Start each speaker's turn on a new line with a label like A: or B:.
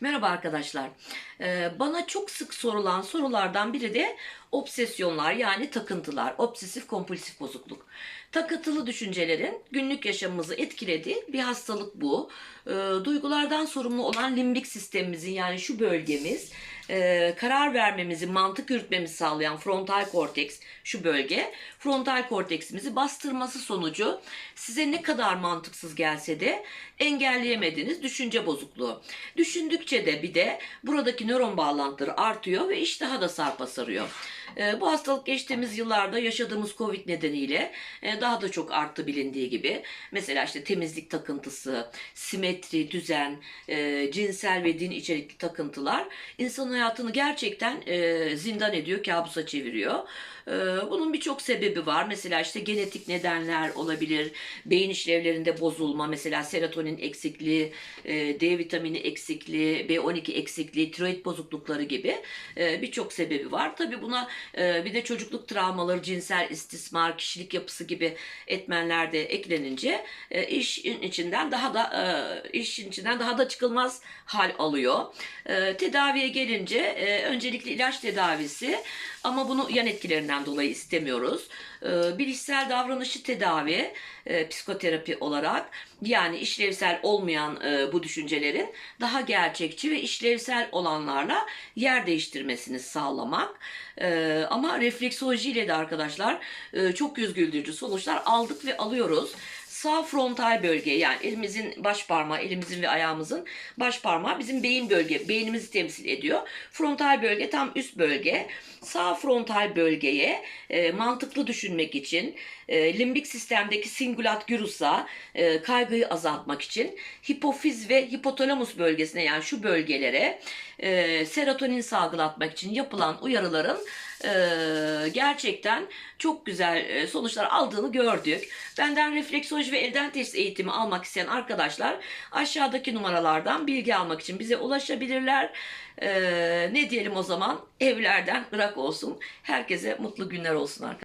A: Merhaba arkadaşlar. Ee, bana çok sık sorulan sorulardan biri de obsesyonlar yani takıntılar, obsesif kompulsif bozukluk. Takıntılı düşüncelerin günlük yaşamımızı etkilediği bir hastalık bu. Ee, duygulardan sorumlu olan limbik sistemimizin yani şu bölgemiz, e, karar vermemizi, mantık yürütmemizi sağlayan frontal korteks şu bölge, frontal korteksimizi bastırması sonucu size ne kadar mantıksız gelse de engelleyemediğiniz düşünce bozukluğu. Düşündükçe de bir de buradaki nöron bağlantıları artıyor ve iş daha da sarpa sarıyor. Ee, bu hastalık geçtiğimiz yıllarda yaşadığımız Covid nedeniyle e, daha da çok arttı bilindiği gibi. Mesela işte temizlik takıntısı, simetri, düzen, e, cinsel ve din içerikli takıntılar insan hayatını gerçekten e, zindan ediyor, kabusa çeviriyor. E, bunun birçok sebebi var. Mesela işte genetik nedenler olabilir, beyin işlevlerinde bozulma, mesela serotonin eksikliği, e, D vitamini eksikliği, B12 eksikliği, tiroid bozuklukları gibi e, birçok sebebi var. Tabii buna e, bir de çocukluk travmaları, cinsel istismar, kişilik yapısı gibi etmenler de eklenince e, işin içinden daha da e, işin içinden daha da çıkılmaz hal alıyor. E, tedaviye gelince e, öncelikle ilaç tedavisi ama bunu yan etkilerinden dolayı istemiyoruz. E, bilişsel davranışı tedavi, psikoterapi olarak yani işlevsel olmayan bu düşüncelerin daha gerçekçi ve işlevsel olanlarla yer değiştirmesini sağlamak. E, ama refleksolojiyle de arkadaşlar e, çok yüz güldürücü sonuçlar aldık ve alıyoruz sağ frontal bölge yani elimizin baş parmağı, elimizin ve ayağımızın baş parmağı bizim beyin bölge, beynimizi temsil ediyor. Frontal bölge tam üst bölge. Sağ frontal bölgeye e, mantıklı düşünmek için, e, limbik sistemdeki singulat gyrusa e, kaygıyı azaltmak için hipofiz ve hipotalamus bölgesine yani şu bölgelere e, serotonin salgılatmak için yapılan uyarıların e, gerçekten çok güzel e, sonuçlar aldığını gördük. Benden refleksoloji ve elden test eğitimi almak isteyen arkadaşlar aşağıdaki numaralardan bilgi almak için bize ulaşabilirler. E, ne diyelim o zaman evlerden ırak olsun. Herkese mutlu günler olsun arkadaşlar.